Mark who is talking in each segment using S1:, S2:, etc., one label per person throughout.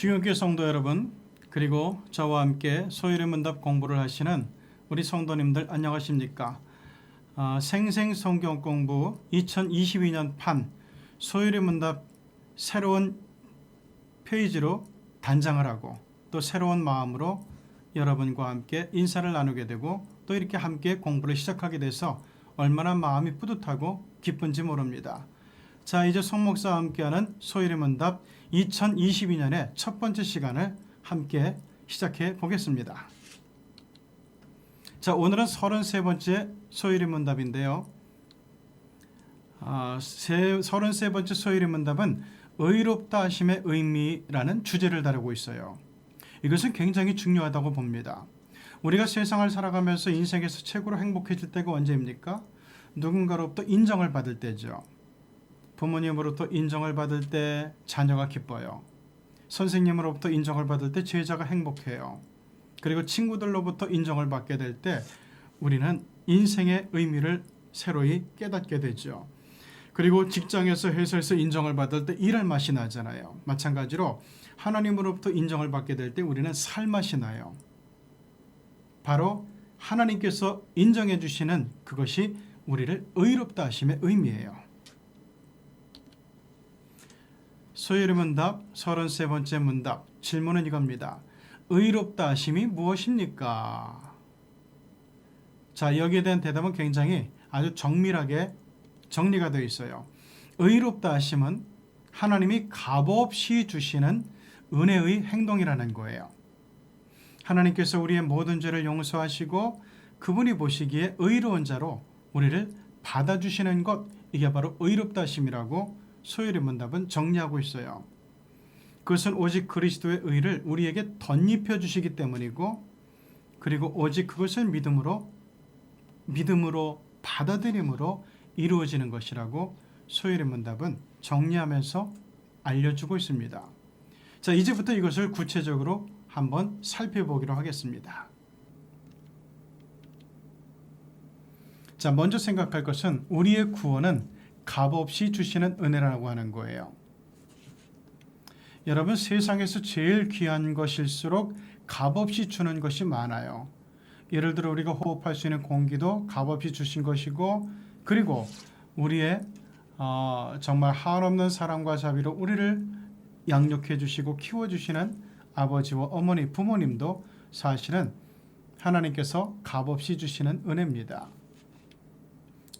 S1: 주경교 성도 여러분 그리고 저와 함께 소일의 문답 공부를 하시는 우리 성도님들 안녕하십니까? 아, 생생 성경 공부 2022년 판 소일의 문답 새로운 페이지로 단장을 하고 또 새로운 마음으로 여러분과 함께 인사를 나누게 되고 또 이렇게 함께 공부를 시작하게 돼서 얼마나 마음이 뿌듯하고 기쁜지 모릅니다. 자 이제 송 목사와 함께하는 소일의 문답 2022년의 첫 번째 시간을 함께 시작해 보겠습니다. 자 오늘은 33번째 소일의 문답인데요. 아, 세, 33번째 소일의 문답은 의롭다 하심의 의미라는 주제를 다루고 있어요. 이것은 굉장히 중요하다고 봅니다. 우리가 세상을 살아가면서 인생에서 최고로 행복해질 때가 언제입니까? 누군가로부터 인정을 받을 때죠. 부모님으로부터 인정을 받을 때 자녀가 기뻐요. 선생님으로부터 인정을 받을 때 제자가 행복해요. 그리고 친구들로부터 인정을 받게 될 때 우리는 인생의 의미를 새로이 깨닫게 되죠. 그리고 직장에서 회사에서 인정을 받을 때 일할 맛이 나잖아요. 마찬가지로 하나님으로부터 인정을 받게 될 때 우리는 살 맛이 나요. 바로 하나님께서 인정해 주시는 그것이 우리를 의롭다 하심의 의미예요. 소유의 문답 33번째 문답 질문은 이겁니다. 의롭다 하심이 무엇입니까? 자, 여기에 대한 대답은 굉장히 아주 정밀하게 정리가 되어 있어요. 의롭다 하심은 하나님이 값없이 주시는 은혜의 행동이라는 거예요. 하나님께서 우리의 모든 죄를 용서하시고 그분이 보시기에 의로운 자로 우리를 받아주시는 것 이게 바로 의롭다 하심이라고 소율의 문답은 정리하고 있어요. 그것은 오직 그리스도의 의를 우리에게 덧입혀 주시기 때문이고 그리고 오직 그것을 믿음으로 믿음으로 받아들임으로 이루어지는 것이라고 소율의 문답은 정리하면서 알려주고 있습니다. 자, 이제부터 이것을 구체적으로 한번 살펴보기로 하겠습니다. 자, 먼저 생각할 것은 우리의 구원은 값없이 주시는 은혜라고 하는 거예요. 여러분 세상에서 제일 귀한 것일수록 값없이 주는 것이 많아요. 예를 들어 우리가 호흡할 수 있는 공기도 값없이 주신 것이고 그리고 우리의 어, 정말 한없는 사랑과 자비로 우리를 양육해 주시고 키워 주시는 아버지와 어머니 부모님도 사실은 하나님께서 값없이 주시는 은혜입니다.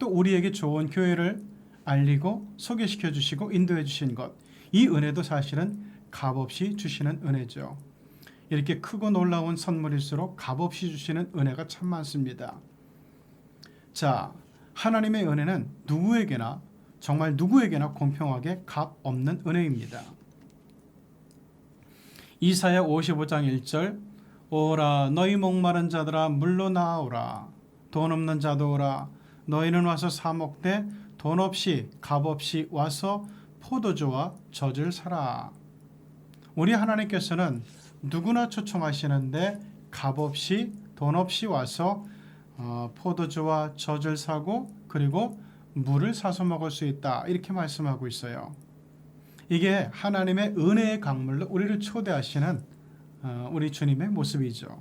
S1: 또 우리에게 좋은 교회를 알리고 소개시켜 주시고 인도해 주신 것. 이 은혜도 사실은 값없이 주시는 은혜죠. 이렇게 크고 놀라운 선물일수록 값없이 주시는 은혜가 참 많습니다. 자, 하나님의 은혜는 누구에게나 정말 누구에게나 공평하게 값 없는 은혜입니다. 이사야 55장 1절 오라 너희 목마른 자들아 물로 나오라 돈 없는 자도 오라 너희는 와서 사 먹되 돈 없이 값 없이 와서 포도주와 젖을 사라. 우리 하나님께서는 누구나 초청하시는데 값 없이 돈 없이 와서 어, 포도주와 젖을 사고 그리고 물을 사서 먹을 수 있다 이렇게 말씀하고 있어요. 이게 하나님의 은혜의 강물로 우리를 초대하시는 어, 우리 주님의 모습이죠.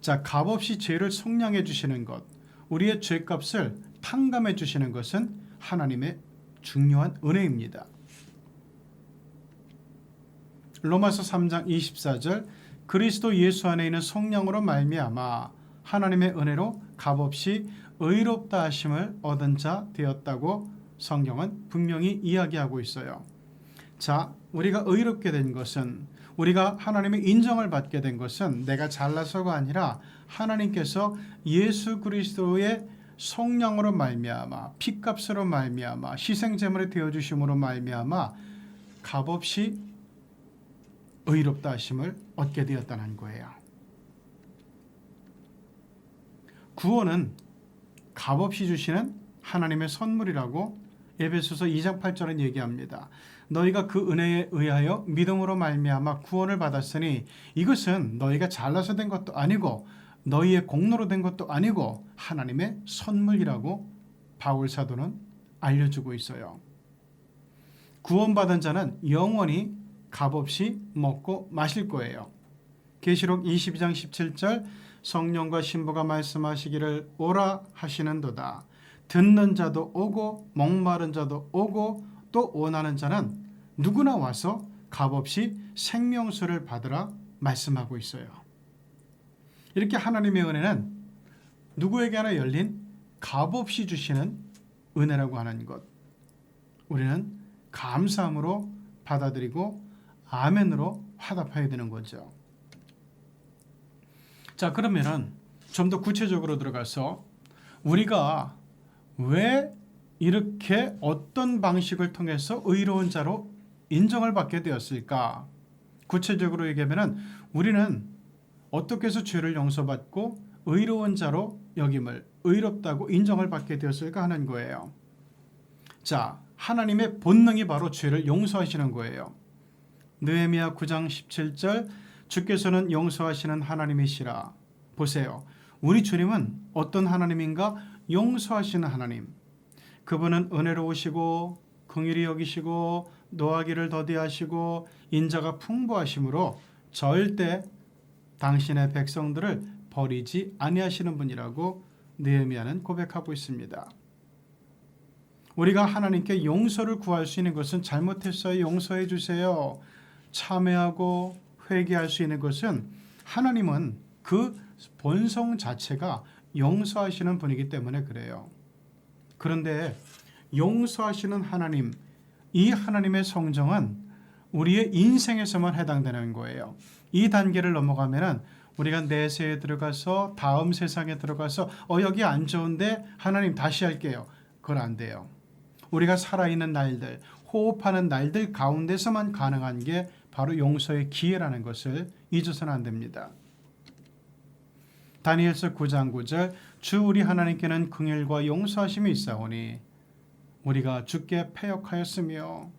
S1: 자, 값없이 죄를 속량해 주시는 것, 우리의 죄값을 탕감해 주시는 것은 하나님의 중요한 은혜입니다. 로마서 3장 24절 그리스도 예수 안에 있는 성령으로 말미암아 하나님의 은혜로 값없이 의롭다 하심을 얻은 자 되었다고 성경은 분명히 이야기하고 있어요. 자, 우리가 의롭게 된 것은 우리가 하나님의 인정을 받게 된 것은 내가 잘나서가 아니라 하나님께서 예수 그리스도의 성령으로 말미암아 피값으로 말미암아 희생 제물이 되어 주심으로 말미암아 값없이 의롭다 하심을 얻게 되었다는 거예요. 구원은 값없이 주시는 하나님의 선물이라고 에베소서 2장 8절은 얘기합니다. 너희가 그 은혜에 의하여 믿음으로 말미암아 구원을 받았으니 이것은 너희가 잘나서 된 것도 아니고 너희의 공로로 된 것도 아니고 하나님의 선물이라고 바울 사도는 알려주고 있어요. 구원받은 자는 영원히 값없이 먹고 마실 거예요. 계시록 22장 17절 성령과 신부가 말씀하시기를 오라 하시는도다. 듣는 자도 오고 목마른 자도 오고 또 원하는 자는 누구나 와서 값없이 생명수를 받으라 말씀하고 있어요. 이렇게 하나님의 은혜는 누구에게나 열린 값없이 주시는 은혜라고 하는 것. 우리는 감사함으로 받아들이고 아멘으로 화답해야 되는 거죠. 자, 그러면은 좀 더 구체적으로 들어가서 우리가 왜 이렇게 어떤 방식을 통해서 의로운 자로 인정을 받게 되었을까? 구체적으로 얘기하면은 우리는 어떻게 해서 죄를 용서받고 의로운 자로 여김을 의롭다고 인정을 받게 되었을까 하는 거예요. 자, 하나님의 본능이 바로 죄를 용서하시는 거예요. 느헤미야 9장 17절 주께서는 용서하시는 하나님이시라. 보세요. 우리 주님은 어떤 하나님인가? 용서하시는 하나님. 그분은 은혜로우시고 긍휼히 여기시고 노하기를 더디하시고 인자가 풍부하심으로 절대 당신의 백성들을 버리지 아니하시는 분이라고 느헤미야는 고백하고 있습니다. 우리가 하나님께 용서를 구할 수 있는 것은 잘못했어요. 용서해 주세요. 참회하고 회개할 수 있는 것은 하나님은 그 본성 자체가 용서하시는 분이기 때문에 그래요. 그런데 용서하시는 하나님, 이 하나님의 성정은 우리의 인생에서만 해당되는 거예요. 이 단계를 넘어가면은 우리가 내세에 들어가서 다음 세상에 들어가서 어 여기 안 좋은데 하나님 다시 할게요. 그건 안 돼요. 우리가 살아있는 날들, 호흡하는 날들 가운데서만 가능한 게 바로 용서의 기회라는 것을 잊어서는 안 됩니다. 다니엘서 9장 9절 주 우리 하나님께는 긍휼과 용서하심이 있사오니 우리가 주께 패역하였으며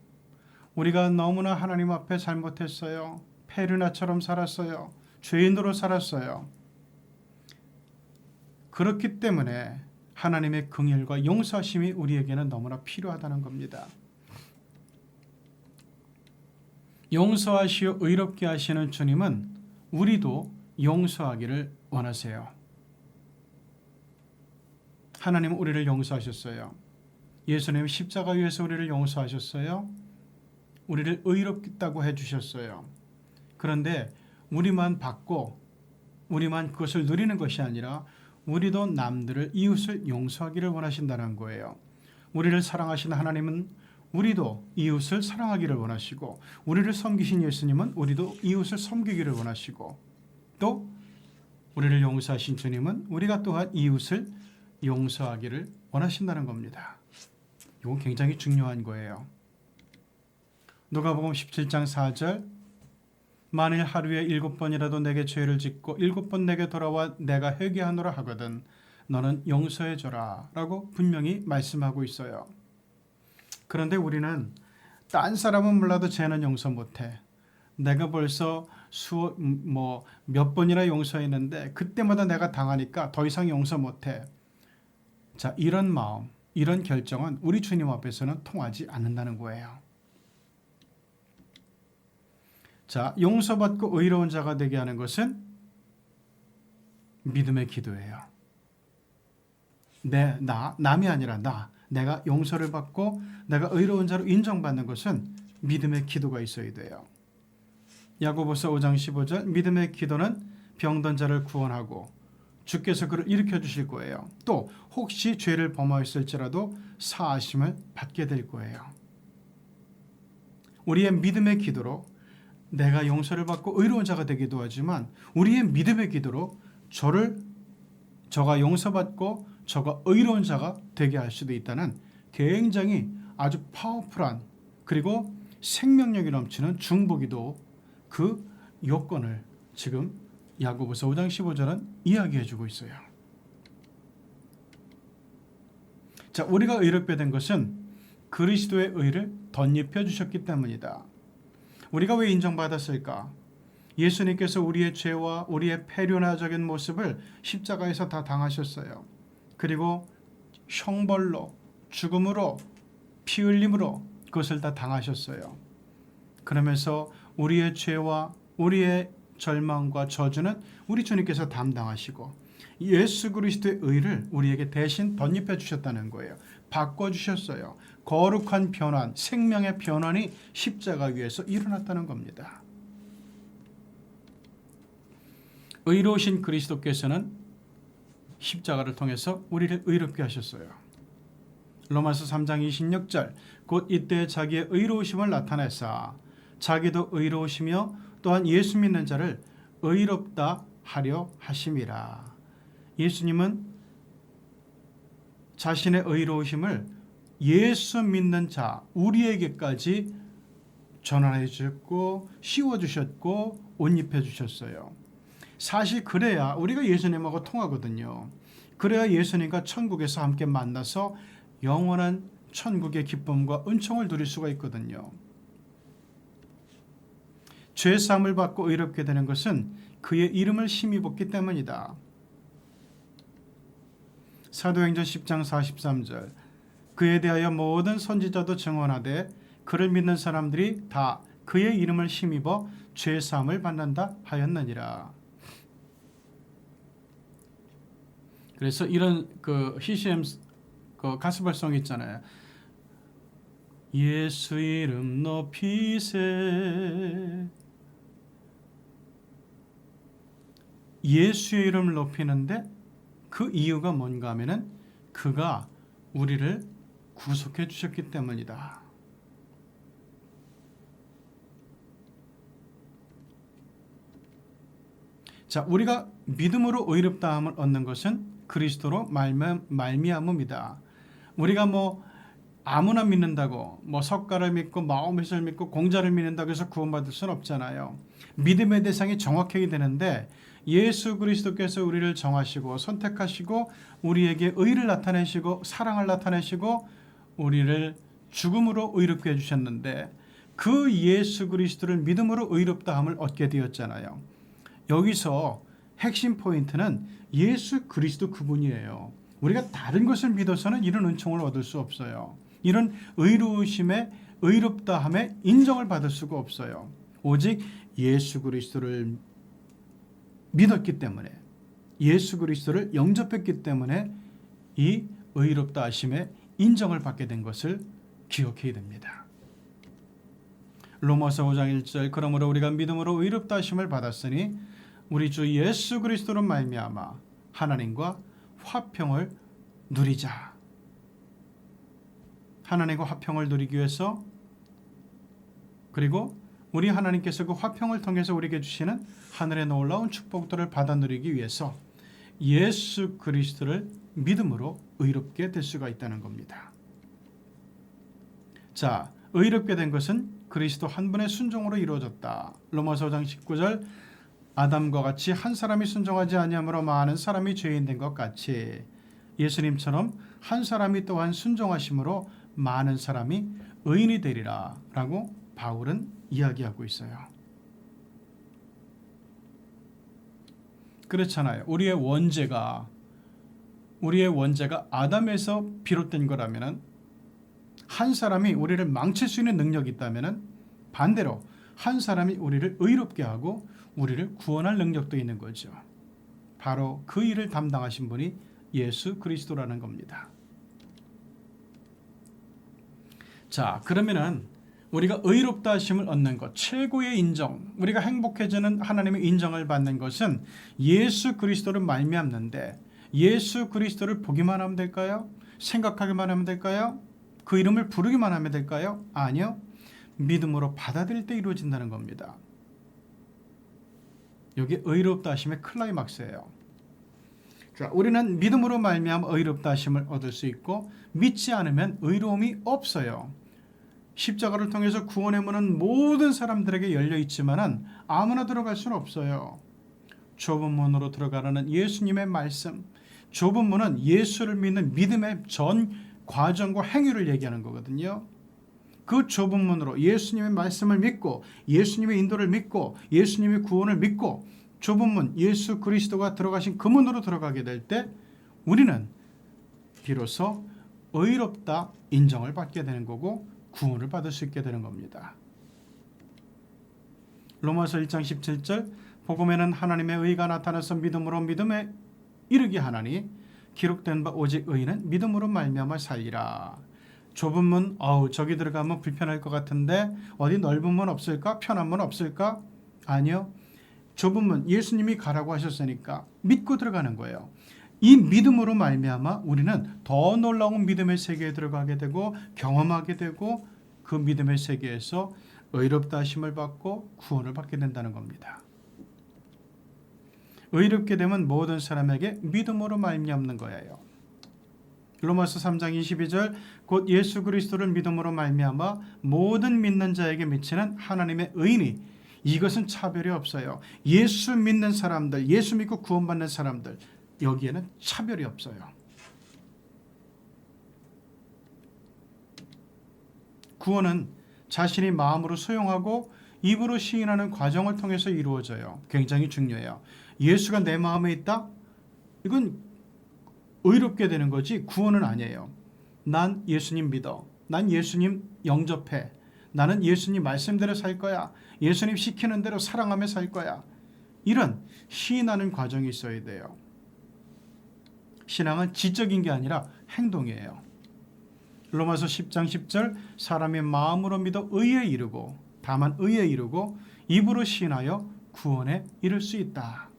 S1: 우리가 너무나 하나님 앞에 잘못했어요. 페르나처럼 살았어요. 죄인으로 살았어요. 그렇기 때문에 하나님의 긍휼과 용서하심이 우리에게는 너무나 필요하다는 겁니다. 용서하시어 의롭게 하시는 주님은 우리도 용서하기를 원하세요. 하나님은 우리를 용서하셨어요. 예수님 십자가 위에서 우리를 용서하셨어요. 우리를 의롭다고 해주셨어요. 그런데 우리만 받고 우리만 그것을 누리는 것이 아니라 우리도 남들을 이웃을 용서하기를 원하신다는 거예요. 우리를 사랑하시는 하나님은 우리도 이웃을 사랑하기를 원하시고 우리를 섬기신 예수님은 우리도 이웃을 섬기기를 원하시고 또 우리를 용서하신 주님은 우리가 또한 이웃을 용서하기를 원하신다는 겁니다. 이건 굉장히 중요한 거예요. 누가복음 17장 4절 만일 하루에 일곱 번이라도 내게 죄를 짓고 일곱 번 내게 돌아와 내가 회개하노라 하거든 너는 용서해 줘라라고 분명히 말씀하고 있어요. 그런데 우리는 딴 사람은 몰라도 쟤는 용서 못해. 내가 벌써 수뭐몇 번이나 용서했는데 그때마다 내가 당하니까 더 이상 용서 못해. 자 이런 마음, 이런 결정은 우리 주님 앞에서는 통하지 않는다는 거예요. 자 용서받고 의로운 자가 되게 하는 것은 믿음의 기도예요. 내, 나, 남이 아니라 나, 내가 용서를 받고 내가 의로운 자로 인정받는 것은 믿음의 기도가 있어야 돼요. 야고보서 5장 15절 믿음의 기도는 병든 자를 구원하고 주께서 그를 일으켜 주실 거예요. 또 혹시 죄를 범하였을지라도 사하심을 받게 될 거예요. 우리의 믿음의 기도로 내가 용서를 받고 의로운 자가 되기도 하지만 우리의 믿음의 기도로 저를 저가 용서받고 저가 의로운 자가 되게 할 수도 있다는 굉장히 아주 파워풀한 그리고 생명력이 넘치는 중보기도 그 요건을 지금 야고보서 5장 15절은 이야기해 주고 있어요. 자, 우리가 의롭게 된 것은 그리스도의 의를 덧입혀 주셨기 때문이다. 우리가 왜 인정받았을까? 예수님께서 우리의 죄와 우리의 폐륜화적인 모습을 십자가에서 다 당하셨어요. 그리고 형벌로 죽음으로 피 흘림으로 그것을 다 당하셨어요. 그러면서 우리의 죄와 우리의 절망과 저주는 우리 주님께서 담당하시고 예수 그리스도의 의를 우리에게 대신 덧입혀 주셨다는 거예요. 바꿔 주셨어요. 거룩한 변환, 생명의 변환이 십자가 위에서 일어났다는 겁니다. 의로우신 그리스도께서는 십자가를 통해서 우리를 의롭게 하셨어요. 로마서 3장 26절 곧 이때 자기의 의로우심을 나타내사 자기도 의로우시며 또한 예수 믿는 자를 의롭다 하려 하심이라. 예수님은 자신의 의로우심을 예수 믿는 자 우리에게까지 전환해 주셨고 씌워 주셨고 옷 입혀 주셨어요. 사실 그래야 우리가 예수님하고 통하거든요. 그래야 예수님과 천국에서 함께 만나서 영원한 천국의 기쁨과 은총을 누릴 수가 있거든요. 죄 사함을 받고 의롭게 되는 것은 그의 이름을 힘입었기 때문이다. 사도행전 10장 43절 그에 대하여 모든 선지자도 증언하되 그를 믿는 사람들이 다 그의 이름을 힘입어 죄 사함을 받는다 하였느니라. 그래서 이런 그 CCM 그 가스벌송 있잖아요. 예수 이름 높이세 예수의 이름을 높이는데 그 이유가 뭔가 하면은 그가 우리를 구속해 주셨기 때문이다. 자, 우리가 믿음으로 의롭다함을 얻는 것은 그리스도로 말미암음이다. 우리가 뭐 아무나 믿는다고 뭐 석가를 믿고 마음을 믿고 공자를 믿는다고 해서 구원받을 수는 없잖아요. 믿음의 대상이 정확하게 되는데 예수 그리스도께서 우리를 정하시고 선택하시고 우리에게 의를 나타내시고 사랑을 나타내시고 우리를 죽음으로 의롭게 해주셨는데 그 예수 그리스도를 믿음으로 의롭다함을 얻게 되었잖아요. 여기서 핵심 포인트는 예수 그리스도 그분이에요. 우리가 다른 것을 믿어서는 이런 은총을 얻을 수 없어요. 이런 의로우심에 의롭다함에 인정을 받을 수가 없어요. 오직 예수 그리스도를 믿었기 때문에 예수 그리스도를 영접했기 때문에 이 의롭다 하심에 인정을 받게 된 것을 기억해야 됩니다. 로마서 5장 1절 그러므로 우리가 믿음으로 의롭다 하심을 받았으니 우리 주 예수 그리스도로 말미암아 하나님과 화평을 누리자. 하나님과 화평을 누리기 위해서 그리고 우리 하나님께서 그 화평을 통해서 우리에게 주시는 하늘의 놀라운 축복들을 받아 누리기 위해서 예수 그리스도를 믿음으로 의롭게 될 수가 있다는 겁니다. 자, 의롭게 된 것은 그리스도 한 분의 순종으로 이루어졌다. 로마서 5장 19절 아담과 같이 한 사람이 순종하지 아니함으로 많은 사람이 죄인 된 것 같이 예수님처럼 한 사람이 또한 순종하심으로 많은 사람이 의인이 되리라라고 바울은 이야기하고 있어요. 그렇잖아요. 우리의 원죄가 우리의 원죄가 아담에서 비롯된 거라면은 한 사람이 우리를 망칠 수 있는 능력이 있다면은 반대로 한 사람이 우리를 의롭게 하고 우리를 구원할 능력도 있는 거죠. 바로 그 일을 담당하신 분이 예수 그리스도라는 겁니다. 자, 그러면은 우리가 의롭다 하심을 얻는 것, 최고의 인정, 우리가 행복해지는 하나님의 인정을 받는 것은 예수 그리스도를 말미암는데 예수 그리스도를 보기만 하면 될까요? 생각하기만 하면 될까요? 그 이름을 부르기만 하면 될까요? 아니요. 믿음으로 받아들일 때 이루어진다는 겁니다. 여기 의롭다 하심의 클라이막스예요. 자, 우리는 믿음으로 말미암아 의롭다 하심을 얻을 수 있고 믿지 않으면 의로움이 없어요. 십자가를 통해서 구원의 문은 모든 사람들에게 열려 있지만은 아무나 들어갈 수는 없어요. 좁은 문으로 들어가라는 예수님의 말씀. 좁은 문은 예수를 믿는 믿음의 전 과정과 행위를 얘기하는 거거든요. 그 좁은 문으로 예수님의 말씀을 믿고 예수님의 인도를 믿고 예수님의 구원을 믿고 좁은 문 예수 그리스도가 들어가신 그 문으로 들어가게 될 때 우리는 비로소 의롭다 인정을 받게 되는 거고 구원을 받을 수 있게 되는 겁니다. 로마서 1장 17절 복음에는 하나님의 의가 나타나서 믿음으로 믿음에 이르게 하나니 기록된 바 오직 의인은 믿음으로 말미암아 살리라. 좁은 문, 어우 저기 들어가면 불편할 것 같은데 어디 넓은 문 없을까? 편한 문 없을까? 아니요. 좁은 문 예수님이 가라고 하셨으니까 믿고 들어가는 거예요. 이 믿음으로 말미암아 우리는 더 놀라운 믿음의 세계에 들어가게 되고 경험하게 되고 그 믿음의 세계에서 의롭다 하심을 받고 구원을 받게 된다는 겁니다. 의롭게 되면 모든 사람에게 믿음으로 말미암는 거예요. 로마서 3장 22절 곧 예수 그리스도를 믿음으로 말미암아 모든 믿는 자에게 미치는 하나님의 의인이 이것은 차별이 없어요. 예수 믿는 사람들, 예수 믿고 구원받는 사람들 여기에는 차별이 없어요. 구원은 자신이 마음으로 수용하고 입으로 시인하는 과정을 통해서 이루어져요. 굉장히 중요해요. 예수가 내 마음에 있다? 이건 의롭게 되는 거지 구원은 아니에요. 난 예수님 믿어. 난 예수님 영접해. 나는 예수님 말씀대로 살 거야. 예수님 시키는 대로 사랑하며 살 거야. 이런 시인하는 과정이 있어야 돼요. 신앙은 지적인 게 아니라 행동이에요. 로마서 10장 10절 사람이 마음으로 믿어 의에 이르고 다만 의에 이르고 입으로 시인하여 구원에 이를 수 있다.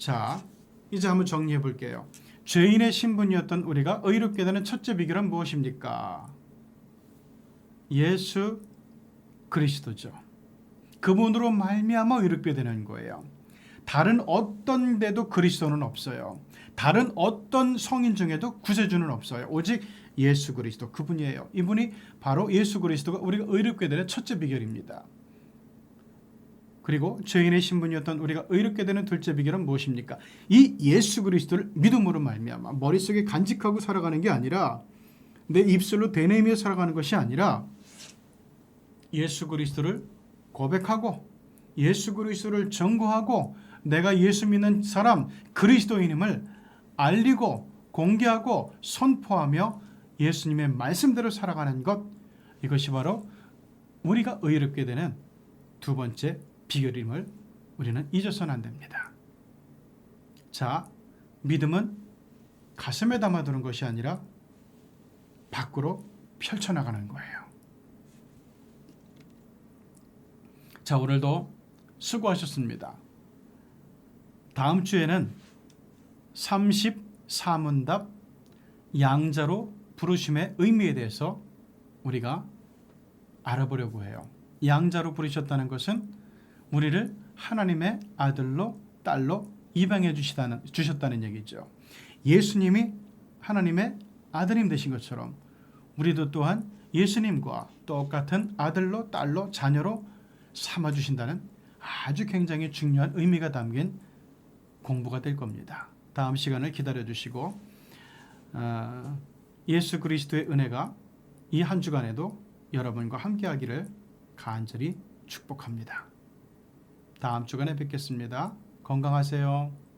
S1: 자, 이제 한번 정리해 볼게요. 죄인의 신분이었던 우리가 의롭게 되는 첫째 비결은 무엇입니까? 예수 그리스도죠. 그분으로 말미암아 의롭게 되는 거예요. 다른 어떤 데도 그리스도는 없어요. 다른 어떤 성인 중에도 구세주는 없어요. 오직 예수 그리스도 그분이에요. 이분이 바로 예수 그리스도가 우리가 의롭게 되는 첫째 비결입니다. 그리고 죄인의 신분이었던 우리가 의롭게 되는 둘째 비결은 무엇입니까? 이 예수 그리스도를 믿음으로 말미암아 머릿속에 간직하고 살아가는 게 아니라 내 입술로 되뇌이며 살아가는 것이 아니라 예수 그리스도를 고백하고 예수 그리스도를 전거하고 내가 예수 믿는 사람 그리스도인임을 알리고 공개하고 선포하며 예수님의 말씀대로 살아가는 것 이것이 바로 우리가 의롭게 되는 두 번째 비결임을 우리는 잊어서는 안 됩니다. 자, 믿음은 가슴에 담아두는 것이 아니라 밖으로 펼쳐나가는 거예요. 자, 오늘도 수고하셨습니다. 다음 주에는 34문답 양자로 부르심의 의미에 대해서 우리가 알아보려고 해요. 양자로 부르셨다는 것은 우리를 하나님의 아들로 딸로 입양해 주시다는 주셨다는 얘기죠. 예수님이 하나님의 아드님 되신 것처럼 우리도 또한 예수님과 똑같은 아들로 딸로 자녀로 삼아 주신다는 아주 굉장히 중요한 의미가 담긴 공부가 될 겁니다. 다음 시간을 기다려 주시고 어, 예수 그리스도의 은혜가 이 한 주간에도 여러분과 함께하기를 간절히 축복합니다. 다음 주간에 뵙겠습니다. 건강하세요.